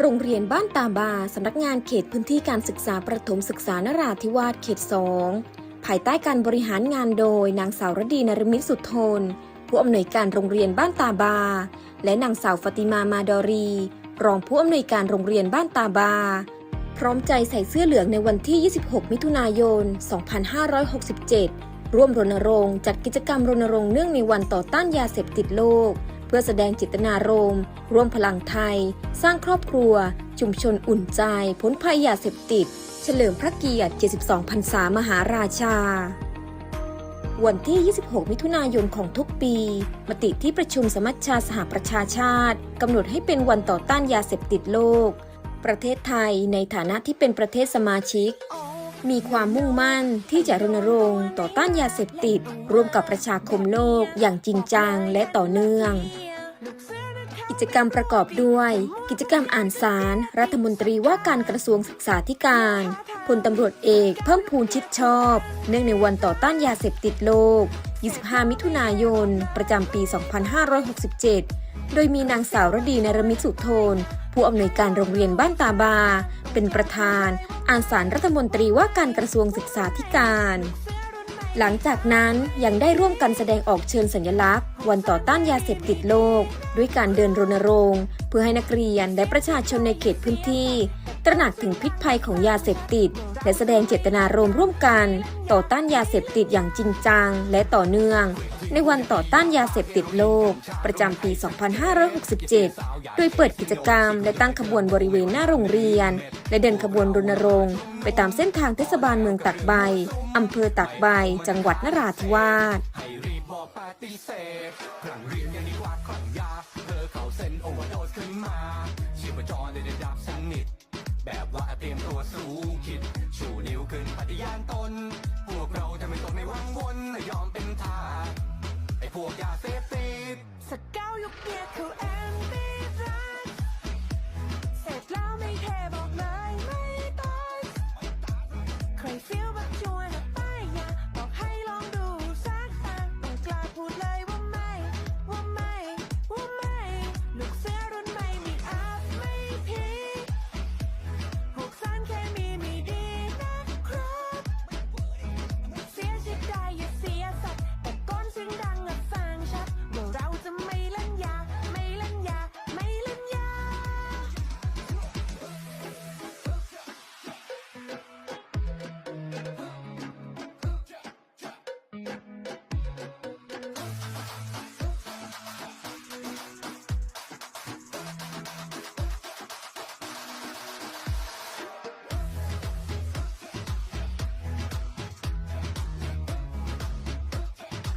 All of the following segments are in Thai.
โรงเรียนบ้านตาบา สำนักงานเขตพื้นที่การศึกษาประถมศึกษานราธิวาสเขต2ภายใต้การบริหารงานโดยนางสาวรดีนรมิตสุทน ผู้อำนวยการโรงเรียนบ้านตาบา และนางสาวฟติมามาดอรี รองผู้อำนวยการโรงเรียนบ้านตาบา พร้อมใจใส่เสื้อเหลืองในวันที่ 26 มิถุนายน 2567 ร่วมรณรงค์จัดกิจกรรมรณรงค์เนื่องในวันต่อต้านยาเสพติดโลก พื่อแสดงจิตนารมณ์ร่วมพลังไทย สร้างครอบครัว ชุมชนอุ่นใจพ้นภัยยาเสพติด เฉลิมพระเกียรติ 72พรรษามหาราชา วันที่ 26 มิถุนายนของทุกปี มติที่ประชุมสมัชชาสหประชาชาติกำหนดให้เป็นวันต่อต้านยาเสพติดโลก ประเทศไทยในฐานะที่เป็นประเทศสมาชิกมีความมุ่งมั่นที่จะรณรงค์ต่อต้านยาเสพติด ร่วมกับประชาคมโลกอย่างจริงจังและต่อเนื่อง กิจกรรมประกอบด้วย กิจกรรมอ่านสาร รัฐมนตรีว่าการกระทรวงศึกษาธิการพลตำรวจเอกเพิ่มพูนชิดชอบ เนื่องในวันต่อต้านยาเสพติดโลก 25 มิถุนายน ประจำปี 2567 โดยมีนางสาวรดีนรมิตสุโธนผู้อำนวยการโรงเรียนบ้านตาบา เป็นประธาน อ่านสารรัฐมนตรีว่าการกระทรวงศึกษาธิการ หลังจากนั้นยังได้ร่วมกันแสดงออกเชิญสัญลักษณ์ วันต่อต้านยาเสพติดโลก ด้วยการเดินรณรงค์ เพื่อให้นักเรียนและประชาชนในเขตพื้นที่ ตระหนักถึงพิษภัยของยาเสพติด และแสดงเจตนารมณ์ร่วมกัน ต่อต้านยาเสพติดอย่างจริงจังและต่อเนื่อง ในวันต่อต้านยาเสพติดโลก ประจำปี 2567 โดยเปิดกิจกรรม และตั้งขบวนบริเวณหน้าโรงเรียน และเดินขบวนรณรงค์ ไปตามเส้นทางเทศบาลเมืองตักใบอำเภอตักใบ จังหวัดนราธิวาสปฏิเสธครั้งเรียนยังดีกว่าคลั่งยา เธอเขาเส้นโอเวอร์โดสขึ้นมาชีพจรได้ดับสนิท แบบว่าเตรียมตัวสู้คิด ชูนิ้วขึ้นปฏิญาณตน พวกเราจะไม่ตกในวังวนยอมเป็นทาสไอพวกยาเสพติดสกั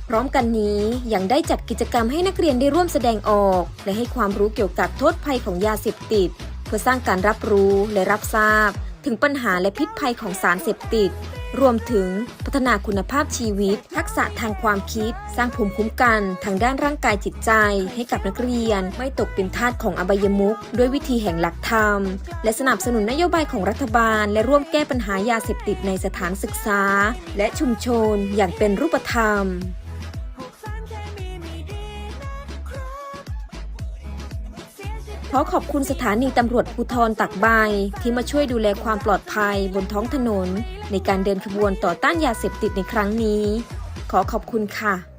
พร้อมกันนี้ยังได้จัดกิจกรรมให้นักเรียนได้ร่วมแสดงออก และให้ความรู้เกี่ยวกับโทษภัยของยาเสพติด เพื่อสร้างการรับรู้และรับทราบ ถึงปัญหาและพิษภัยของสารเสพติด รวมถึงพัฒนาคุณภาพชีวิต ทักษะทางความคิด สร้างภูมิคุ้มกัน ทางด้านร่างกายจิตใจ ให้กับนักเรียนไม่ตกเป็นทาสของอบายมุขด้วยวิธีแห่งหลักธรรม และสนับสนุนนโยบายของรัฐบาล และร่วมแก้ปัญหายาเสพติดในสถานศึกษา และชุมชนอย่างเป็นรูปธรรม ขอขอบคุณสถานีตำรวจภูธรตักใบที่มาช่วยดูแลความปลอดภัยบนท้องถนน ในการเดินขบวนต่อต้านยาเสพติดในครั้งนี้ ขอขอบคุณค่ะ